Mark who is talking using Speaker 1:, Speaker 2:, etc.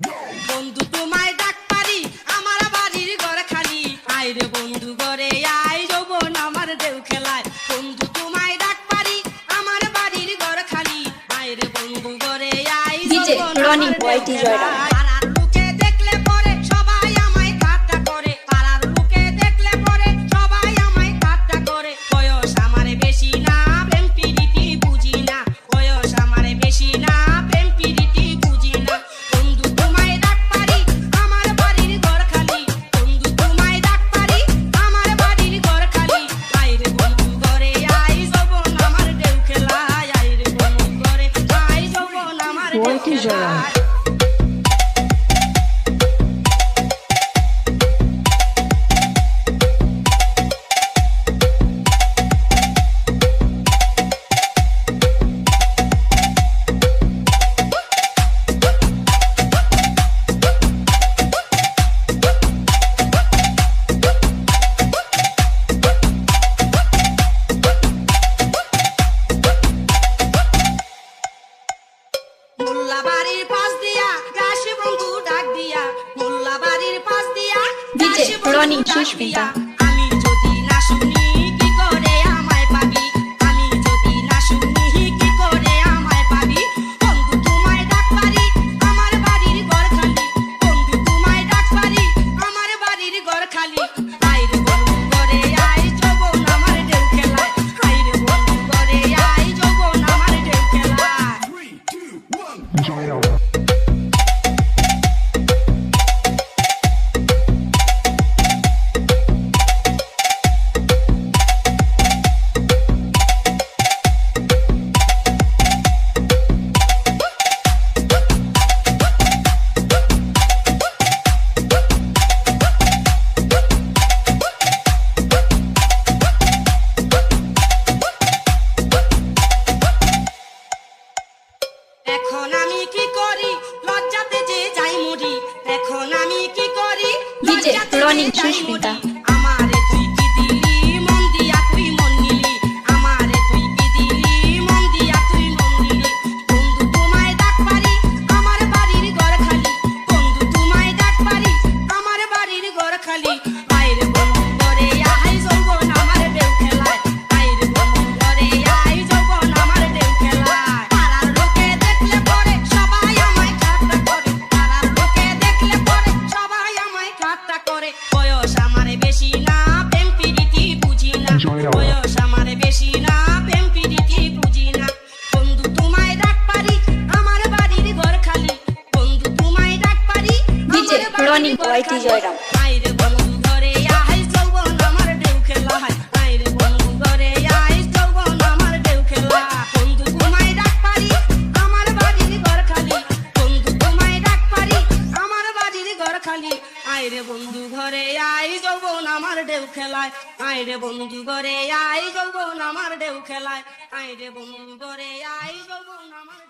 Speaker 1: বন্ধু তোমায় ডাক পারি আমার বাড়ির ঘর খালি আইরে বন্ধু ঘরে আই যৌবন আমার দেউ খেলায়। বন্ধু তোমায় ডাক পারি আমার বাড়ির ঘর খালি আইরে বন্ধু ঘরে আই যৌবন আমার দেউ খেলায়। মোল্লা বন্ধু ডাক দিয়া মোল্লা বাড়ির পাশ দিয়া। আমি যদি না শুনি এখন আমি কি করি? লজ্জাতে যে যাই মরি এখন আমি কি করি? লজ্জাতে
Speaker 2: রনি সুস্মিতা অনেক
Speaker 1: ওয়াইটি
Speaker 2: জয়রাম
Speaker 1: আইরে বন্ধু ঘরে আই যৌবন আমার ঢেউ খেলায় আইরে বন্ধু ঘরে আই যৌবন আমার ঢেউ খেলায় আইরে বন্ধু ঘরে আই যৌবন আমার